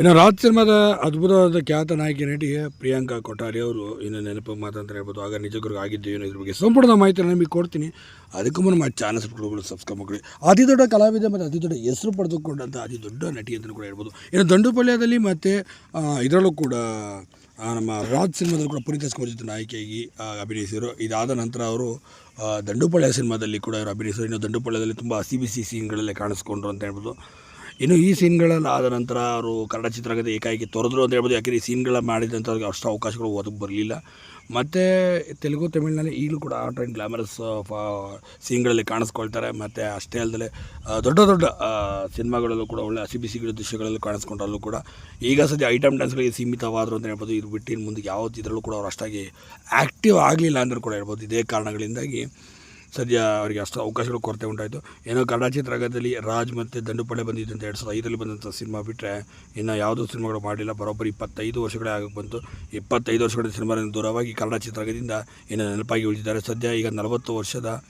ಇನ್ನು ರಾಜ್ ಸಿನಿಮಾದ ಅದ್ಭುತವಾದ ಖ್ಯಾತ ನಾಯಕಿ ನಟಿ ಪ್ರಿಯಾಂಕಾ ಕೊಠಾರಿ ಅವರು ಇನ್ನು ನೆನಪು ಮಾತಂತ ಹೇಳ್ಬೋದು. ಆಗ ನಿಜಕ್ಕೂ ಆಗಿದ್ದು ಏನು ಇದ್ರ ಬಗ್ಗೆ ಸಂಪೂರ್ಣ ಮಾಹಿತಿ ನಿಮಗೆ ಕೊಡ್ತೀನಿ. ಅದಕ್ಕೂ ಮುನ್ನ ನಮ್ಮ ಚಾನಲ್ ಸಬ್ಸ್ಕ್ರೈಬ್ಗಳು ಸಬ್ಸ್ಕ್ರೈಬ್ ಮಾಡಿ ಅತಿ ದೊಡ್ಡ ಕಲಾವಿದ ಮತ್ತು ಅತಿ ದೊಡ್ಡ ಹೆಸರು ಪಡೆದುಕೊಂಡಂಥ ಅತಿ ದೊಡ್ಡ ನಟಿ ಅಂತಲೂ ಕೂಡ ಹೇಳ್ಬೋದು. ಇನ್ನು ದಂಡುಪಲ್ಯದಲ್ಲಿ ಮತ್ತು ಇದರಲ್ಲೂ ಕೂಡ ನಮ್ಮ ರಾಜ್ ಸಿನಿಮಾದಲ್ಲಿ ಕೂಡ ಪುನೀತ್ ಜೊತೆ ನಾಯಕಿಯಾಗಿ ಅಭಿನಯಿಸಿದರು. ಇದಾದ ನಂತರ ಅವರು ದಂಡುಪಳ್ಯ ಸಿನಿಮಾದಲ್ಲಿ ಕೂಡ ಅವರು ಅಭಿನಯಿಸಿದರು. ಇನ್ನು ದಂಡುಪಳ್ಯದಲ್ಲಿ ತುಂಬ ಸಿ ಬಿ ಸಿ ಸೀನ್ಗಳಲ್ಲೇ ಕಾಣಿಸ್ಕೊಂಡ್ರು ಅಂತ ಹೇಳ್ಬೋದು. ಇನ್ನು ಈ ಸೀನ್ಗಳಲ್ಲಿ ಆದ ನಂತರ ಅವರು ಕನ್ನಡ ಚಿತ್ರರಂಗದ ಏಕಾಏಕಿ ತೊರೆದ್ರು ಅಂತ ಹೇಳ್ಬೋದು. ಯಾಕೆಂದರೆ ಈ ಸೀನ್ಗಳ ಮಾಡಿದಂಥ ಅಷ್ಟು ಅವಕಾಶಗಳು ಓದಕ್ಕೆ ಬರಲಿಲ್ಲ. ಮತ್ತು ತೆಲುಗು, ತಮಿಳಿನಲ್ಲಿ ಈಗಲೂ ಕೂಡ ಆರ್ಟ್ ಆ್ಯಂಡ್ ಗ್ಲಾಮರಸ್ ಸೀನ್ಗಳಲ್ಲಿ ಕಾಣಿಸ್ಕೊಳ್ತಾರೆ. ಮತ್ತು ಅಷ್ಟೇ ಅಲ್ಲದೆ ದೊಡ್ಡ ದೊಡ್ಡ ಸಿನಿಮಾಗಳಲ್ಲೂ ಕೂಡ ಒಳ್ಳೆ ಹಸಿ ಗಿಡ ದೃಶ್ಯಗಳಲ್ಲೂ ಕಾಣಿಸ್ಕೊಂಡಲ್ಲೂ ಕೂಡ ಈಗ ಸದ್ಯ ಐಟಮ್ ಡ್ಯಾನ್ಸ್ಗಳಿಗೆ ಸೀಮಿತವಾದರು ಅಂತ ಹೇಳ್ಬೋದು. ಇದು ಬಿಟ್ಟಿನ ಮುಂದೆ ಯಾವ ಇದರಲ್ಲೂ ಕೂಡ ಅವ್ರು ಅಷ್ಟಾಗಿ ಆ್ಯಕ್ಟಿವ್ ಆಗಲಿಲ್ಲ ಅಂದರೂ ಕೂಡ ಹೇಳ್ಬೋದು. ಇದೇ ಕಾರಣಗಳಿಂದಾಗಿ ಸದ್ಯ ಅವರಿಗೆ ಅಷ್ಟು ಅವಕಾಶಗಳು ಕೊರತೆ ಉಂಟಾಯಿತು. ಏನೋ ಕನ್ನಡ ಚಿತ್ರರಂಗದಲ್ಲಿ ರಾಜ್ ಮತ್ತು ದಂಡುಪಡೆ ಬಂದಿತ್ತು ಅಂತ ಎರಡು ಸಾವಿರದ ಐದರಲ್ಲಿ ಬಂದಂಥ ಸಿನಿಮಾ ಬಿಟ್ಟರೆ ಇನ್ನು ಯಾವುದೂ ಸಿನಿಮಾಗಳು ಮಾಡಿಲ್ಲ. ಬರೋಬ್ಬರಿ ಇಪ್ಪತ್ತೈದು ವರ್ಷಗಳೇ ಆಗಕ್ಕೆ ಬಂತು. ಇಪ್ಪತ್ತೈದು ವರ್ಷಗಳ ಸಿನಿಮಾದಿಂದ ದೂರವಾಗಿ ಕನ್ನಡ ಚಿತ್ರರಂಗದಿಂದ ಇನ್ನು ನೆನಪಾಗಿ ಉಳಿದಿದ್ದಾರೆ. ಸದ್ಯ ಈಗ ನಲವತ್ತು ವರ್ಷದ